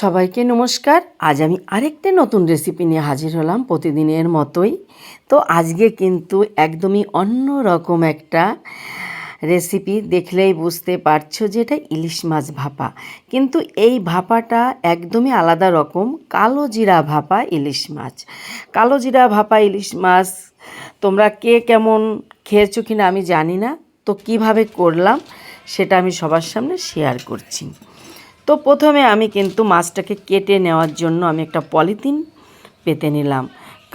সবাইকে নমস্কার। আজ আমি আরেকটা নতুন রেসিপি নিয়ে হাজির হলাম প্রতিদিনের মতোই। তো আজকে কিন্তু একদমই অন্য রকম একটা রেসিপি দেখলেই বুঝতে পারছ যে এটা ইলিশ মাছ ভাপা। কিন্তু এই ভাপাটা একদমই আলাদা রকম কালো জিরা ভাপা ইলিশ মাছ। কালো জিরা ভাপা ইলিশ মাছ তোমরা কে কেমন খেয়েছো কিনা আমি জানি না। তো কীভাবে করলাম সেটা আমি সবার সামনে শেয়ার করছি। তো প্রথমে আমি কিন্তু মাছটাকে কেটে নেওয়ার জন্য আমি একটা পলিথিন পেতে নিলাম।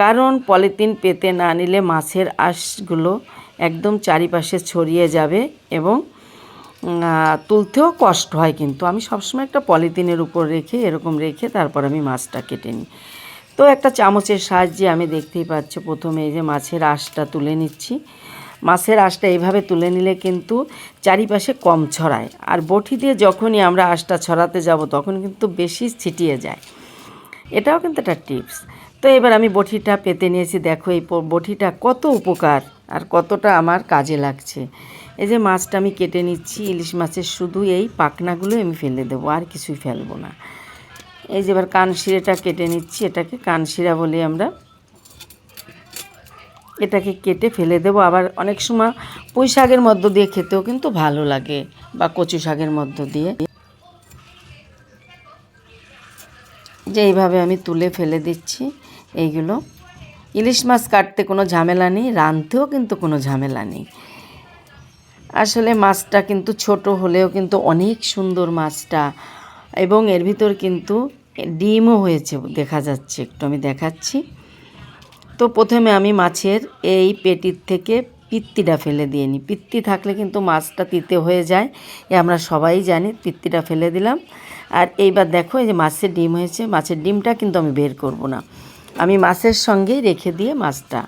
কারণ পলিথিন পেতে না নিলে মাছের আঁশগুলো একদম চারিপাশে ছড়িয়ে যাবে এবং তুলতেও কষ্ট হয় কিন্তু। আমি সবসময় একটা পলিথিনের উপর রেখে, এরকম রেখে তারপর আমি মাছটা কেটে নিই। তো একটা চামচের সাহায্যে আমি দেখতেই পাচ্ছ প্রথমে এই যে মাছের আঁশটা তুলে নিচ্ছি। মাছের আঁশটা এইভাবে তুলে নিলে কিন্তু চারিপাশে কম ছড়ায়। আর বটি দিয়ে যখনই আমরা আঁশটা ছড়াতে যাব, তখন কিন্তু বেশি ছিটিয়ে যায়। এটাও কিন্তু একটা টিপস। তো এবার আমি বটিটা পেতে নিয়েছি। দেখো এই বটিটা কত উপকার আর কতটা আমার কাজে লাগছে। এই যে মাছটা আমি কেটে নিচ্ছি, ইলিশ মাছের শুধু এই পাখনাগুলো আমি ফেলে দেবো, আর কিছুই ফেলব না। এই যে এবার কানশিরাটা কেটে নিচ্ছি। এটাকে কানশিরা বলি আমরা। এটাকে কেটে ফেলে দেবো। আবার অনেক সময় পুঁই শাকের মধ্য দিয়ে খেতেও কিন্তু ভালো লাগে, বা কচু শাকের মধ্য দিয়ে। যে এইভাবে আমি তুলে ফেলে দিচ্ছি এইগুলো। ইলিশ মাছ কাটতে কোনো ঝামেলা নেই, রাঁধতেও কিন্তু কোনো ঝামেলা নেই। আসলে মাছটা কিন্তু ছোট হলেও কিন্তু অনেক সুন্দর মাছটা, এবং এর ভিতর কিন্তু ডিমও হয়েছে, দেখা যাচ্ছে, একটু আমি দেখাচ্ছি। তো প্রথমে আমি মাছের এই পেটির থেকে পিত্তিটা ফেলে দিয়ে নিই। পিত্তি থাকলে কিন্তু মাছটা তিতে হয়ে যায়। এ আমরা সবাই জানি, পিত্তিটা ফেলে দিলাম। আর এইবার দেখো, এই যে মাছের ডিম হয়েছে, মাছের ডিমটা কিন্তু আমি বের করব না। আমি মাছের সঙ্গেই রেখে দিয়ে মাছটা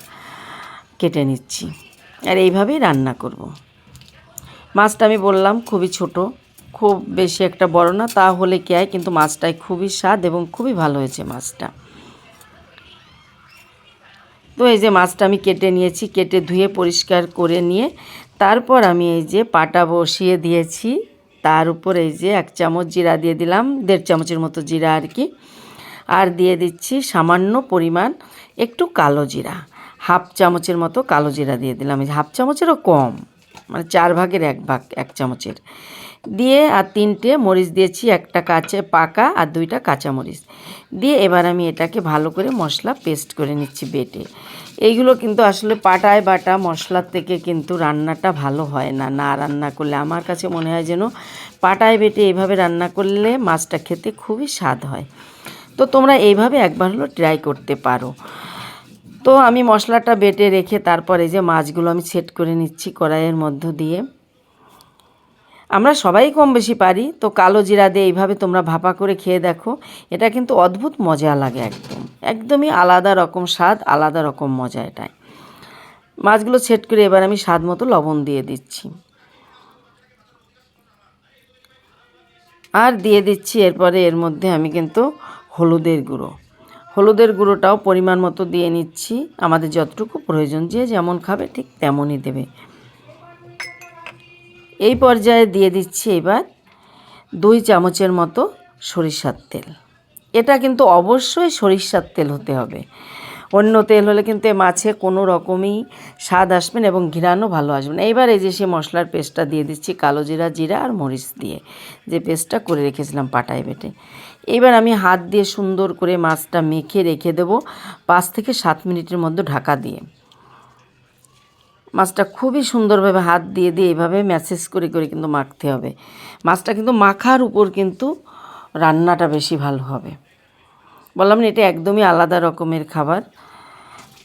কেটে নিচ্ছি। আর এইভাবেই রান্না করব। মাছটা আমি বললাম, খুবই ছোট, খুব বেশি একটা বড় না তা হলে কি হয়? কিন্তু মাছটায় খুবই স্বাদ এবং খুবই ভালো হয়েছে মাছটা। তো এই যে মাছটা আমি কেটে নিয়েছি, কেটে ধুয়ে পরিষ্কার করে নিয়ে তারপর আমি এই যে পাটা বসিয়ে দিয়েছি। তার উপর এই যে এক চামচ জিরা দিয়ে দিলাম, দেড় চামচের মতো জিরা আর কি। আর দিয়ে দিচ্ছি সামান্য পরিমাণ একটু কালো জিরা, হাফ চামচের মতো কালো জিরা দিয়ে দিলাম। এই হাফ চামচেরও কম মানে চার ভাগের এক ভাগ, এক চামচের। দিয়ে আর তিনটে মরিচ দিয়েছি, একটা কাঁচা পাকা আর দুইটা কাঁচা মরিচ। দিয়ে এবার আমি এটাকে ভালো করে মশলা পেস্ট করে নিচ্ছি বেটে। এইগুলো কিন্তু আসলে পাটায় বাটা মশলার থেকে কিন্তু রান্নাটা ভালো হয় না না রান্না করলে। আমার কাছে মনে হয় যেন পাটায় বেটে এইভাবে রান্না করলে মাছটা খেতে খুবই স্বাদ হয়। তো তোমরা এইভাবে একবার হলো ট্রাই করতে পারো। তো আমি মশলাটা বেটে রেখে তারপরে যে মাছগুলো আমি সেট করে নিচ্ছি কড়াইয়ের মধ্য দিয়ে। আমরা সবাই কম বেশি পারি। তো কালো জিরা দিয়ে এইভাবে তোমরা ভাপা করে খেয়ে দেখো। এটা কিন্তু অদ্ভুত মজা লাগে একদম। একদমই আলাদা রকম স্বাদ, আলাদা রকম মজা এটাই। মাছগুলো ছেট করে এবার আমি স্বাদ মতো লবণ দিয়ে দিচ্ছি। আর দিয়ে দিচ্ছি এরপরে এর মধ্যে আমি কিন্তু হলুদের গুঁড়ো। হলুদের গুঁড়োটাও পরিমাণ মতো দিয়ে নিচ্ছি। আমাদের যতটুকু প্রয়োজন যে যেমন খাবে ঠিক তেমনই দেবে। এই পর্যায়ে দিয়ে দিচ্ছি এবার দুই চামচের মতো সরিষার তেল। এটা কিন্তু অবশ্যই সরিষার তেল হতে হবে। অন্য তেল হলে কিন্তু এ মাছে কোনো রকমই স্বাদ আসবে না এবং ঘিরানো ভালো আসবে না। এইবার এই যে সে মশলার পেস্টটা দিয়ে দিচ্ছি, কালো জিরা জিরা আর মরিচ দিয়ে যে পেস্টটা করে রেখেছিলাম পাটায় বেটে। এবার আমি হাত দিয়ে সুন্দর করে মাছটা মেখে রেখে দেবো পাঁচ থেকে সাত মিনিটের মধ্যে ঢাকা দিয়ে। মাছটা খুবই সুন্দরভাবে হাত দিয়ে দিয়ে এইভাবে ম্যাসেজ করে করে কিন্তু মাখতে হবে। মাছটা কিন্তু মাখার উপর কিন্তু রান্নাটা বেশি ভালো হবে। বললাম না, এটা একদমই আলাদা রকমের খাবার।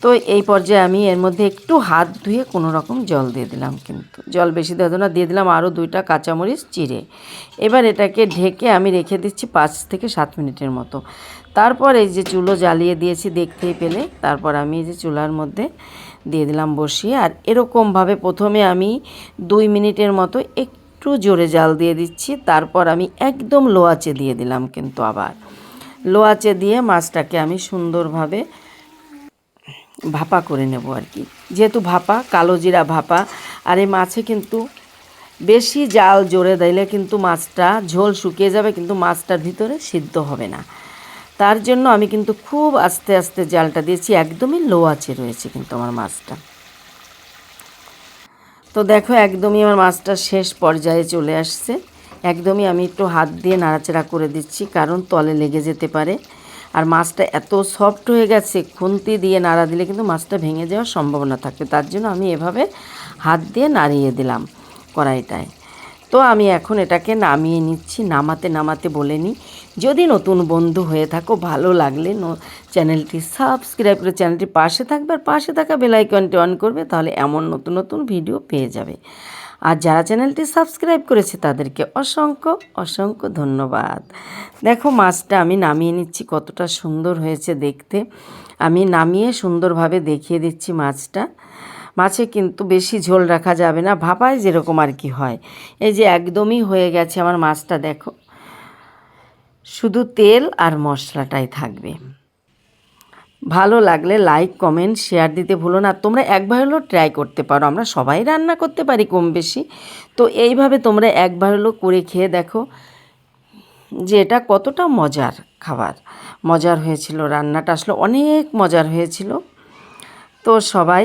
তো এই পর্যায়ে আমি এর মধ্যে একটু হাত ধুয়ে কোনো রকম জল দিয়ে দিলাম কিন্তু। জল বেশি দেওয়া না দিয়ে দিলাম আরও দুইটা কাঁচামরিচ, চিড়ে। এবার এটাকে ঢেকে আমি রেখে দিচ্ছি পাঁচ থেকে সাত মিনিটের মতো। তারপর এই যে চুলো জ্বালিয়ে দিয়েছি দেখতেই পেলে, তারপর আমি এই যে চুলার মধ্যে দিয়ে দিলাম বসিয়ে। আর এরকমভাবে প্রথমে আমি দুই মিনিটের মতো একটু জোরে জাল দিয়ে দিচ্ছি। তারপর আমি একদম লো আঁচে দিয়ে দিলাম কিন্তু আবার। লো আঁচে দিয়ে মাছটাকে আমি সুন্দরভাবে ভাপা করে নেব আর কি। যেহেতু ভাপা, কালো জিরা ভাপা, আর এই মাছে কিন্তু বেশি জাল জোরে দিলে কিন্তু মাছটা ঝোল শুকিয়ে যাবে, কিন্তু মাছটার ভিতরে সিদ্ধ হবে না। তার জন্য আমি কিন্তু খুব আস্তে আস্তে জালটা দিয়েছি, একদমই লো আঁচে রয়েছে কিন্তু আমার মাছটা। তো দেখো, একদমই আমার মাছটা শেষ পর্যায়ে চলে আসছে। একদমই আমি একটু হাত দিয়ে নাড়াচাড়া করে দিচ্ছি, কারণ তলে লেগে যেতে পারে। আর মাছটা এত সফট হয়ে গেছে, খুন্তি দিয়ে নাড়া দিলে কিন্তু মাছটা ভেঙে যাওয়ার সম্ভাবনা থাকবে তার জন্য আমি এভাবে হাত দিয়ে নাড়িয়ে দিলাম কড়াইটায়। তো আমি এখন এটাকে নামিয়ে নিচ্ছি, নামাতে নামাতে বলে নিই। যদি নতুন বন্ধু হয়ে থাকো, ভালো লাগলে চ্যানেলটি সাবস্ক্রাইব করে চ্যানেলটি পাশে থাকবে আর পাশে থাকা বেলাইকনটি অন করবে, তাহলে এমন নতুন নতুন ভিডিও পেয়ে যাবে। আর যারা চ্যানেলটি সাবস্ক্রাইব করেছে, তাদেরকে অসংখ্য অসংখ্য ধন্যবাদ। দেখো, মাছটা আমি নামিয়ে নিচ্ছি, কতটা সুন্দর হয়েছে দেখতে। আমি নামিয়ে সুন্দরভাবে দেখিয়ে দিচ্ছি মাছটা। মাছে কিন্তু বেশি ঝোল রাখা যাবে না। ভাপায় যেরকম আর কি হয়। এই যে একদমই হয়ে গেছে আমার মাছটা, দেখো। শুধু তেল আর মশলাটাই থাকবে। ভালো লাগলে লাইক কমেন্ট শেয়ার দিতে ভুলো না। তোমরা একবার হলেও ট্রাই করতে পারো। আমরা সবাই রান্না করতে পারি কম বেশি। তো এইভাবে তোমরা একবার হলেও করে খেয়ে দেখো যে এটা কতটা মজার খাবার। মজার হয়েছিল রান্নাটা। আসলে অনেক মজার হয়েছিল। তো সবাই